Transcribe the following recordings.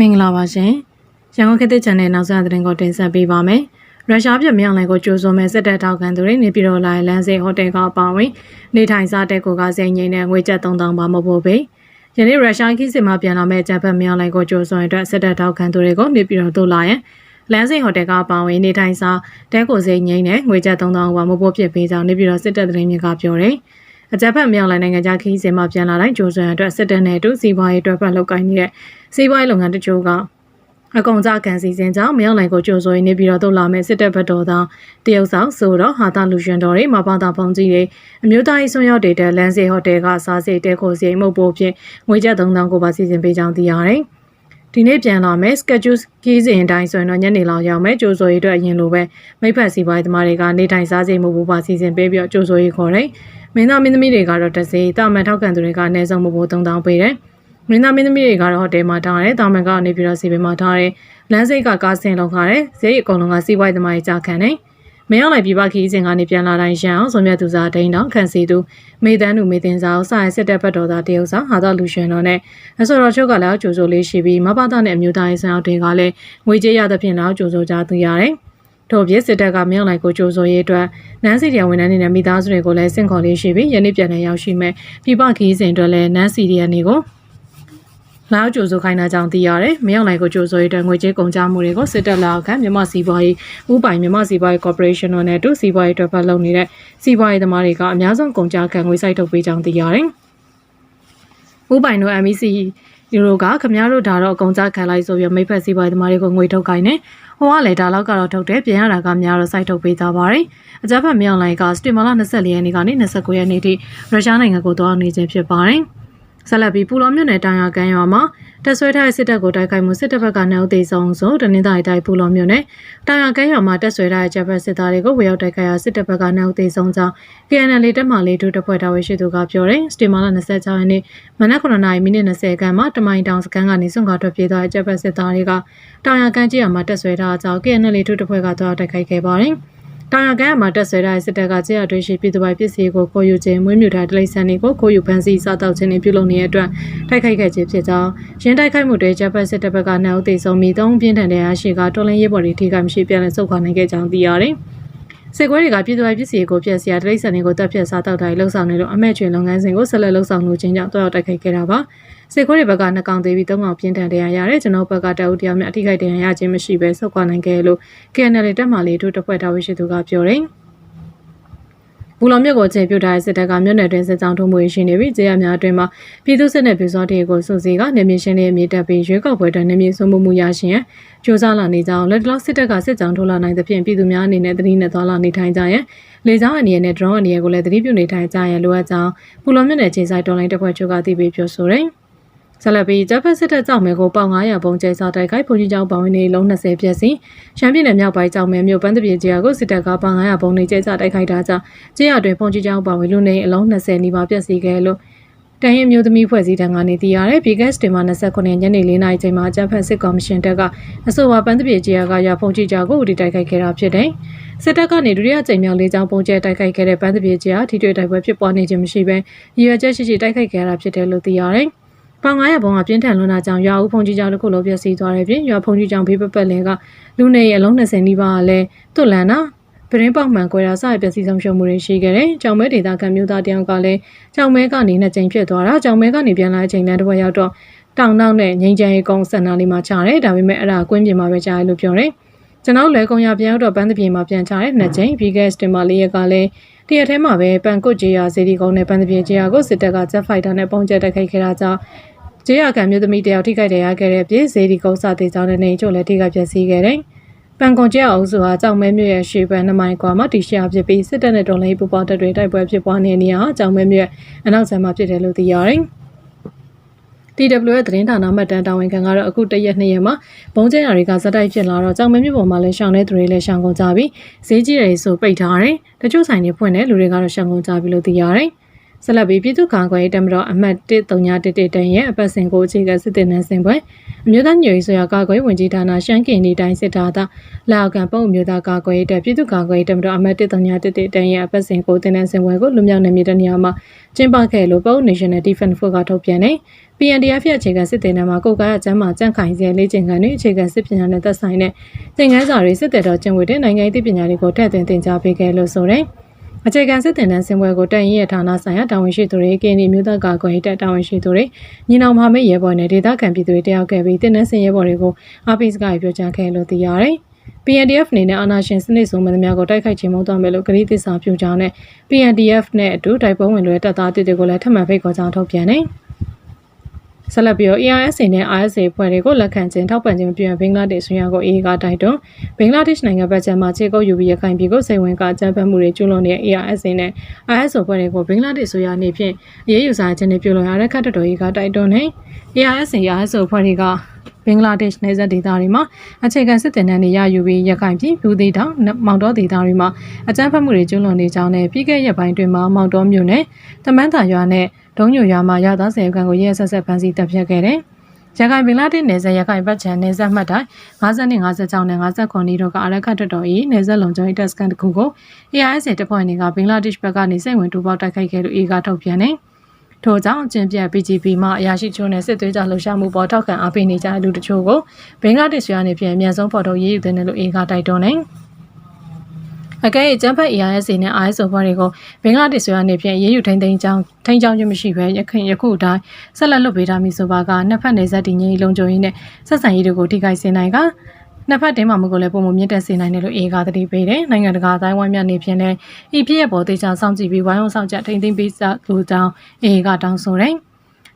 မင်္ဂလာပါရှင်။ရန်ကုန်ခေတ်သစ် channel နောက်ဆက်သတင်းကိုတင်ဆက်ပေးပါမယ်။ရုရှားပြည်မြောက်လိုင်ကိုကြိုးစုံမဲ့စစ်တပ်ထောက်ခံသူတွေနေပြည်တော်လိုင်လမ်းစေဟိုတယ်ကအပါအဝင်နေထိုင်စားတဲ့ကိုကစိန်ငိမ့်တဲ့ငွေကျပ်3000ပါမဖို့ပေ။ယနေ့ရုရှားခီးစစ်မှပြန်လာမဲ့ဂျပန်မြောက်လိုင်ကိုကြိုးစုံအတွက်စစ်တပ်ထောက်ခံသူတွေကိုနေပြည်တော်သို့လာရင်လမ်းစိဟိုတယ်ကအပါအဝင်နေထိုင်စားတဲကိုစိန်ငိမ့်တဲ့ငွေကျပ်3000ပါမဖို့ဖြစ်ပေးကြောင်းနေပြည်တော်စစ်တပ်သတင်းမြစ်ကပြောတယ်။ အကြက်ဖက်မြောက်လိုင်နိုင်ငံခြားခီးစင်မှာပြန်လာတိုင်းကြိုးစွံအတွက်စစ်တပ်နဲ့အတူစီးပွားရေးအတွက်ဖက်လုပ်ကိုင်းနေတဲ့စီးပွားရေးလုပ်ငန်းတချို့ကအကုံကြကန်စီစဉ်ကြောင့်မြောက်လိုင်ကိုကြိုးစွံနေပြီးတော့တို့လာမဲ့စစ်တပ်ဘက်တော်သားတရုတ်ဆောင်ဆိုတော့ဟာတာလူရှင်တော်တွေမဘာသာဖုံကြီးတွေအမျိုးသားရေးဆွမ်းရောက်တဲ့လမ်းစေဟိုတယ်ကစားစိတ်တဲခိုစီမှုတ်ဖို့ဖြင့်ငွေကျပ်3000ကိုပါစီစဉ်ပေးကြောင်းသိရတယ်။ ဒီနေ့ပြန်လာမယ် schedule ခီးစဉ်အတိုင်းဆိုရင်တော့ညနေလောက်ရောက်မယ်ကြိုးစိုးရေးအတွက်အရင်လိုပဲမိဖက်စီပွားရေးသမားတွေကနေထိုင်စားစိတ်မှုဖို့ပါစီစဉ်ပေးပြီးတော့ကြိုးစိုးရေးခေါ်တယ်။မင်းသားမင်းသမီးတွေကတော့တစ်စီတာမန်ထောက်ခံသူတွေကအနည်းဆုံးမှုဖို့3000ပေးတယ်။မင်းသားမင်းသမီးတွေကတော့ဟိုတယ်မှာထားတယ်တာမန်ကနေပြီးတော့စီပင်မှာထားတယ်လမ်းစိတ်ကကားဆင်လောက်ခါတယ်ဈေးအကုန်လုံးကစီးပွားရေးသမားတွေကြာခံတယ် မင်းအောင်လိုက်ပြပခီးစဉ်ကနေပြန်လာတိုင်းရန်အောင်ဆိုမြတ်သူစားဒိန်းတောင်ခန့်စီသူမေတန်းသူမေတင်စာအောင်စာရစစ်တပ်ဘက်တော်သားတရုတ်ဆောင်ဟာတော့လူရှင်တော်နဲ့အစောတော်ချုပ်ကလည်းကြိုးစိုးလေးရှိပြီးမဘာသာနဲ့အမျိုးသားရေးဆန်အောင်တွေကလည်းငွေကြေးရသဖြင့်တော့ကြိုးစိုးကြသူရတယ်ထို့ပြင်စစ်တပ်ကမြောက်လိုက်ကိုကြိုးစိုးရေးအတွက်နန်းစီရီယဝန်ထမ်းတွေနဲ့မိသားစုတွေကိုလည်းစင့်ခေါ်လေးရှိပြီးယနေ့ပြန်လည်ရောက်ရှိမဲ့ပြပခီးစဉ်အတွက်လည်းနန်းစီရီယနေကို လာကြိုဆိုခိုင်းတာကြောင့်သိရတယ်။မရောက်နိုင်ကိုကြိုဆိုရတဲ့ငွေကြေးကုန်ကျမှုတွေကိုစစ်တပ်လက်အောက်ခံမြန်မာစီးပွားရေးဥပိုင်မြန်မာစီးပွားရေးကော်ပိုရေးရှင်းတို့နဲ့အတူစီးပွားရေးအတွက်ဖက်လုပ်နေတဲ့စီးပွားရေးသမားတွေကအများဆုံးကုန်ကျခံငွေစိုက်ထုတ်ပေးကြောင်းသိရတယ်။ဥပိုင်တို့ MEC ယူရိုကခမရတို့ဒါတော့အကုန်ကြခံလိုက်ဆိုပြီးမိဖက်စီးပွားရေးသမားတွေကိုငွေထုတ်ခိုင်းနေ။ဟိုကလည်းဒါလောက်ကတော့ထုတ်တယ်ပြင်ရတာကများတော့စိုက်ထုတ်ပေးကြပါတယ်။အကြမ်းဖက်မြောင်လိုင်ကစတင်မာလာ24ရက်နေ့ကနေ29ရက်နေ့ထိရုရှားနိုင်ငံကိုသွားနေခြင်းဖြစ်ပါတယ်။ ဆက်လက်ပြီးပူလောမြို့နယ်တောင်ရကမ်းရွာမှာတက်ဆွဲထားတဲ့စစ်တပ်ကိုတိုက်ခိုက်မှုစစ်တပ်ဘက်ကနှုတ်သေးဆုံးဆိုတနင်္သာရီတိုင်းပူလောမြို့နယ်တောင်ရကမ်းရွာမှာတက်ဆွဲထားတဲ့ဂျပန်စစ်သားတွေကိုဝေရောက်တိုက်ခိုက်ရာစစ်တပ်ဘက်ကနှုတ်သေးဆုံးကြောင်း KNL တပ်မလေးတို့တပ်ဖွဲ့တော်ဝင်ရှိသူကပြောတယ်စတင်မာလာ26ရက်နေ့မနက်9:30မိနစ်20ခန့်မှာတမိုင်တောင်စကန်ကနေစွန့်ခွာထွက်ပြေးသွားတဲ့ဂျပန်စစ်သားတွေကတောင်ရကမ်းကြီးရွာမှာတက်ဆွဲထားကြောင်း KNL တို့တပ်ဖွဲ့ကသွားတိုက်ခိုက်ခဲ့ပါတယ်။ တောင်ရကမ်းမှာတက်ဆွဲတဲ့စစ်တပ်ကကြေးရတွင်းရှိပြည်သူပိုင်ပစ္စည်းကိုခိုးယူခြင်းမွေးမြူထားတိရစ္ဆာန်တွေကိုခိုးယူဖမ်းဆီးစားတောက်ခြင်းတွေပြုလုပ်နေတဲ့အတွက်တိုက်ခိုက်ခဲ့ခြင်းဖြစ်ကြောင်းရင်းတိုက်ခိုက်မှုတွေဂျပန်စစ်တပ်ဘက်ကနှောက်သိဆုံးပြီးသုံးပြင်းထန်တဲ့အရှိကတော်လင်းရေးပေါ်တွေထိခိုက်မရှိပြန်လည်ဆုတ်ခွာနိုင်ခဲ့ကြောင်းသိရတယ်။ စစ်ကွဲတွေကပြည်သူ့ပစ္စည်းကိုပြည့်စရာတိရစ္ဆာန်တွေကိုတပ်ဖြတ်စားတောက်တိုင်းလှုပ်ဆောင်နေလို့အမဲချွေလုပ်ငန်းစဉ်ကိုဆက်လက်လှုပ်ဆောင်လို့ခြင်းကြောင့်တွားရောက်တိုက်ခိုက်ခဲ့တာပါစစ်ခွေးတွေဘက်ကနှစ်ကောင်သေးပြီးသုံးကောင်ပြင်းထန်တရားရတယ်ကျွန်တော်ဘက်ကတအုပ်တရားမြအထိခိုက်တရားရခြင်းမရှိဘဲဆုတ်ခွာနိုင်ခဲ့လို့ KNL တက်မှလေးတို့တပ်ဖွဲ့တော်ဝရှိသူကပြောတယ်။ ဘူလော်မြစ်ကိုချိန်ပြုတ်ထားတဲ့စစ်တပ်ကမြို့နယ်တွင်စစ်ကြောင်းထုံးမှုရှိနေပြီးကျေးရွာများအတွင်းမှာပြည်သူစစ်နဲ့ပြည်စောတွေကိုစုစည်းကနေမြေရှင်းလေးအမြင့်တက်ပြီးရွေးကောက်ပွဲတွင်နေမြေဆုံးမှုမှုရရှိရန်ကြိုးစားလာနေကြောင်းလက်တလောစစ်တပ်ကစစ်ကြောင်းထိုးလာနိုင်သဖြင့်ပြည်သူများအနေနဲ့တတိနဲ့သွားလာနေထိုင်ကြရန်လေကြောင်းအနေနဲ့ drone အနေနဲ့ကိုလည်းတတိပြုနေထိုင်ကြရန်လိုအပ်ကြောင်းဘူလော်မြစ်နယ်ချိန်ဆိုင်တော်လိုင်းတပ်ဖွဲ့ချုပ်ကသိပေးပြောဆိုတယ် ဆက်လက်ပြီးဂျပန်စစ်တပ်ကြောင့်မဲကိုပေါင်900ပုံကျဲစားတိုက်ခိုက်ပုံကြီးကျောင်းပေါင်ဝင်နေလုံး20ပြည့်စီရှမ်းပြည်နယ်မြောက်ပိုင်းကြောင့်မဲမြို့ပန်းတပြေကြီးကိုစစ်တပ်ကပေါင်900ပုံနေကျဲစားတိုက်ခိုက်တာကြောင့်ကျေးရွာတွင်ပုံကြီးကျောင်းပေါင်ဝင်လူနေအလုံး20နီးပါးပြည့်စီခဲ့လို့တန်ရင်မျိုးသမီးဖွဲ့စည်းတန်းကနေသိရတဲ့ BGS တင်မှာ29ညနေ4နာရီချိန်မှာဂျပန်စစ်ကော်မရှင်တပ်ကအဆိုပါပန်းတပြေကြီးကရွာဖုန်ကြီးကျောင်းကိုဦးတည်တိုက်ခိုက်ခဲ့တာဖြစ်တယ်စစ်တပ်ကနေဒုတိယကြိမ်မြောက်လေးချောင်းပုံကျဲတိုက်ခိုက်ခဲ့တဲ့ပန်းတပြေကြီးကထိတွေ့တိုက်ပွဲဖြစ်ပွားနေခြင်းမရှိဘဲရည်ရွယ်ချက်ရှိရှိတိုက်ခိုက်ခဲ့တာဖြစ်တယ်လို့သိရတယ် ပေါင်900ဘုံကပြင်းထန်လွန်းတာကြောင့်ရွာဦးဖုန်ကြီးကျောင်းတစ်ခုလုံးပြည့်စည်သွားတဲ့ပြင်ရွာဖုန်ကြီးကျောင်းဘေးပတ်ပတ်လည်ကလူနေရဲ့အလုံး20နီးပါးကလည်းတွတ်လန်နာပရင်းပေါက်မှန်ကွဲတာစရပျက်စီးဆုံးရှုံးမှုတွေရှိခဲ့တယ်။ကြောင်မဲဒေတာကမျိုးသားတယောက်ကလည်းကြောင်မဲကနေနှစ်ကြိမ်ဖြစ်သွားတာကြောင်မဲကနေပြန်လာချိန်လမ်းတစ်ဝက်ရောက်တော့တောင်နောက်နဲ့ငိမ့်ချန်ရေကုန်းစက်နာလေးမှာချတယ်။ဒါပေမဲ့အဲ့ဒါကွင်းပြင်မှာပဲကြားရလို့ပြောတယ်။ကျွန်တော်လွယ်ကုံရပြန်ရောက်တော့ပန်းသပြေမှာပြန်ချတယ်နှစ်ကြိမ်ပြီးခဲ့စတင်မာလေးရက်ကလည်းတရက်ထဲမှာပဲပန်ကွတ်ဂျီယာဇေဒီကုန်းနဲ့ပန်းသပြေဂျီယာကိုစစ်တပ်ကဂျက်ဖိုက်တာနဲ့ပုံကျက်တိုက်ခိုက်ခဲ့တာကြောင့် ကျေးရခံမျိုးသမီးတယောက်ထိခိုက်တရားခဲ့တဲ့ပြည်ဇေဒီကုန်းစာတေကြောင်းနဲ့နေချို့လည်းထိခိုက်ပျက်စီးခဲ့တယ်။ပန်ကွန်ကျဲအောင်စုဟာကြောင်မဲမြို့ရဲ့ရှေ့ဘက်နှမိုင်ကွာမှာတီရှာဖြစ်ပြီးစစ်တပ်နဲ့တော်လိုင်းပူပေါင်းတပ်တွေတိုက်ပွဲဖြစ်ပွားနေနေရကြောင်မဲမြို့အနောက်ဆမ်းမှာဖြစ်တယ်လို့သိရတယ်။ TW ရဲ့သတင်းဌာနမှတ်တမ်းတာဝန်ခံကတော့အခုတရက်နှစ်ရက်မှာဘုံကျဲရာတွေကဇက်တိုက်ဖြစ်လာတော့ကြောင်မဲမြို့ပေါ်မှာလည်းရှောင်းတဲ့သူတွေလည်းရှောင်းကုန်ကြပြီးဈေးကြီးတွေဆိုပိတ်ထားတယ်။တချို့ဆိုင်တွေဖွင့်တဲ့လူတွေကတော့ရှောင်းကုန်ကြပြီလို့သိရတယ်။ ဆက်လက်ပြီးပြည်သူ့ကာကွယ်ရေးတပ်မတော်အမှတ်1311တန်ရဲ့အပတ်စဉ်ကိုအခြေခံစစ်တင်နန်းစင်ပွဲအမျိုးသားညွေဆိုရကာကွယ်ရေးဝန်ကြီးဌာနရှမ်းကင်ဒီတိုင်းစစ်တာသာလာအောက်ကန်ပုံအမျိုးသားကာကွယ်ရေးတပ်ပြည်သူ့ကာကွယ်ရေးတပ်မတော်အမှတ်1311တန်ရဲ့အပတ်စဉ်ကိုတင်နန်းစင်ပွဲကိုလူမျိုးနယ်မြေတနေရာမှာကျင်းပခဲ့လို့ပုံ National Defense Force ကထုတ်ပြန်နေ PNDF ရဲ့အခြေခံစစ်တင်နန်းမှာကိုယ်ကားအကျမ်းမှာကြန့်ခိုင်စေလေ့ကျင့်ခန်းတွေအခြေခံစစ်ပညာနဲ့သက်ဆိုင်တဲ့သင်ခန်းစာတွေစစ်တပ်တော်ကျင့်ဝတ်တဲ့နိုင်ငံရေးသိပညာတွေကိုထည့်သွင်းသင်ကြားပေးခဲ့လို့ဆိုတဲ့ အခြေခံစစ်တင်တန်းစင်ပွဲကိုတန်ရင်ရဲ့ဌာနဆိုင်ရာတာဝန်ရှိသူတွေကင်းဒီမျိုးသားကာကွယ်ရေးတပ်တာဝန်ရှိသူတွေညီနောင်မဟာမိတ်ရဲဘော်နဲ့ဒေသခံပြည်သူတွေတယောက်ခဲ့ပြီးတင်တန်းစင်ရဲဘော်တွေကိုအားပေးစကားပြောကြားခဲ့လို့သိရတယ်။ PNDF အနေနဲ့အာဏာရှင်စနစ်ဆုံးမသမျှကိုတိုက်ခိုက်ခြင်းမဟုတ်တော့မယ်လို့ကတိသစ္စာပြုကြောင်းနဲ့ PNDF နဲ့အတူတိုက်ပွဲဝင်လွဲတပ်သားတစ်တွေကိုလည်းထပ်မံဖိတ်ခေါ်ကြောင်းထုတ်ပြန်တယ်။ ဆက်လက်ပြီးတော့ ARSA နဲ့ RSA ဖွဲ့တွေကိုလက်ခံခြင်းထောက်ပံ့ခြင်းပြုရန်ဘင်္ဂလားဒေ့ရှ်ရကိုအေးကတိုက်တွန်းဘင်္ဂလားဒေ့ရှ်နိုင်ငံဘက်ကျမှခြေကုပ်ယူပြီးရခိုင်ပြည်ကိုစိတ်ဝင်ကအကြမ်းဖက်မှုတွေကျူးလွန်နေတဲ့ ARSA နဲ့ RSO ဖွဲ့တွေကိုဘင်္ဂလားဒေ့ရှ်ဆိုရအနေဖြင့်အရေးယူစားခြင်းတွေပြုလုပ်ရတဲ့ခတ်တော်တော်ကြီးကတိုက်တွန်းနေ ARSA RSO ဖွဲ့တွေကဘင်္ဂလားဒေ့ရှ်နယ်စပ်ဒေသတွေမှာအခြေခံစစ်တင်တန်းတွေရယူပြီးရခိုင်ပြည်လူသေးတောင်မောင်တော်ဒေသတွေမှာအကြမ်းဖက်မှုတွေကျူးလွန်နေကြောင်းနဲ့ပြီးခဲ့ရက်ပိုင်းတွင်မှာမောင်တော်မြို့နယ်တမန်းသာရွာနဲ့ ဒုံညိုရွာမှာရသားစေကန်ကိုရဲဆက်ဆက်ဖမ်းဆီးတပ်ဖြတ်ခဲ့တယ်။ရခိုင်ဘင်္ဂလားဒေ့ရှ်နယ်စပ်ရခိုင်ဘက်ခြမ်းနယ်စပ်မှတ်တိုင်း52 56နဲ့59နီတို့ကအရက်ခတ်တော်တော်ဤနယ်စပ်လုံခြုံရေးတပ်စခန်းတစ်ခုကို AISA တပ်ဖွဲ့တွေကဘင်္ဂလားဒေ့ရှ်ဘက်ကနေစိတ်ဝင်တူပေါက်တိုက်ခိုက်ခဲ့လို့အေကထုတ်ပြန်တယ်။ထို့ကြောင့်အကျင့်ပြတ် BGP မှအရာရှိချိုးနဲ့စစ်သွေးကြလှုပ်ရှားမှုပေါ်ထောက်ခံအားပေးနေကြတဲ့လူတချို့ကိုဘင်္ဂလားဒေ့ရှ်ကနေပြန်အမြန်ဆုံးဖော်ထုတ်ရေးယူတဲ့လို့အေကတိုက်တွန်းတယ်။ အကဲကျန်းဖက် AISA နဲ့ ISO ဘွားတွေကိုဘင်္ဂလားဒေ့ရှ်ကနေဖြင့်ရေးယူထိန်းသိမ်းကြောင်းထိန်းချောင်းခြင်းမရှိဘဲရခိုင်ယခုအတိုင်းဆက်လက်လွတ်ပေးထားမည်ဆိုပါကနှစ်ဖက်နယ်စပ်တည်ငြိမ်လုံခြုံရေးနဲ့ဆက်ဆံရေးတွေကိုထိခိုက်စေနိုင်ကနှစ်ဖက်တင်းမာမှုကိုလည်းပုံမမြင့်တက်စေနိုင်တယ်လို့အေကသတိပေးတယ်။နိုင်ငံတကာအတိုင်းဝိုင်းများနေဖြင့်လည်းဤပြည့်ရဲ့ပေါ်သေးချာစောင့်ကြည့်ပြီးဝိုင်းဝန်းဆောင်ကြထိန်းသိမ်းပေးစာလိုကြောင်းအေကတောင်းဆိုတယ်။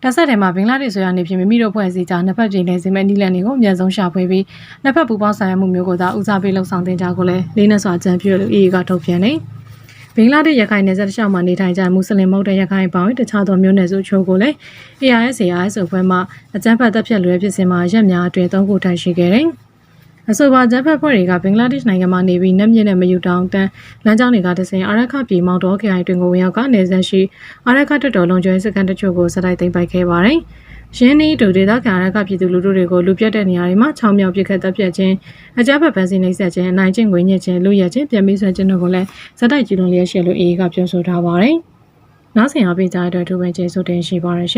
တဆက်ထဲမှာဘင်္ဂလားဒေ့ရှ်ဆိုရနေဖြင့်မိမိတို့ဖွဲ့စည်းကြနှစ်ဖက်ပြည်နယ်စီမဲ့နီလန်တွေကိုအများဆုံးရှာဖွေပြီးနှစ်ဖက်ပူးပေါင်းဆောင်ရွက်မှုမျိုးကိုသာဦးစားပေးလှုံ့ဆော်တင်ကြကိုလည်းလေးနက်စွာကြံပြလို့အေကထုတ်ပြန်တယ်။ဘင်္ဂလားဒေ့ရှ်ရခိုင်နယ်စပ်တစ်လျှောက်မှာနေထိုင်ကြမွတ်စလင်မဟုတ်တဲ့ရခိုင်ပေါင်းတခြားသောမျိုးနွယ်စုချို့ကိုလည်း AIS AIS ဆိုဖွဲ့မှအကြမ်းဖက်တပ်ဖြတ်လွဲဖြစ်စဉ်မှာရက်များအတွင်သုံးခုထိုင်ရှိခဲ့တယ်။ အဆိုပါဂျပန်ဖွဲ့တွေကဘင်္ဂလားဒေ့ရှ်နိုင်ငံမှာနေပြီးနက်မြင့်နဲ့မယူတောင်တန်းလမ်းကြောင်းတွေကတဆင်အာရခပြည်မောင်တော်ခရိုင်တွင်ကိုဝင်ရောက်ကနေဆက်ရှိအာရခတက်တော်လုံခြုံရေးစခန်းတချို့ကိုစတိုက်သိမ်းပိုက်ခဲ့ပါတယ်။ရင်းနှီးတူဒေသခံရကပြည်သူလူထုတွေကိုလူပြတ်တဲ့နေရာတွေမှာချောင်းမြောက်ပစ်ခတ်တပ်ဖြတ်ခြင်းအကြမ်းဖက်ပန်းစည်းနှိပ်စက်ခြင်းအနိုင်ကျင့်ငွေညစ်ခြင်းလူရဲခြင်းပြန်ပြီးဆွဲခြင်းတို့ကိုလည်းစတိုက်ကျူးလွန်လျက်ရှိလို့အေးကပြောဆိုထားပါတယ်။နောက်ဆင်အားပေးကြတဲ့အတွက်ထူးပဲကျေးဇူးတင်ရှိပါရရှင်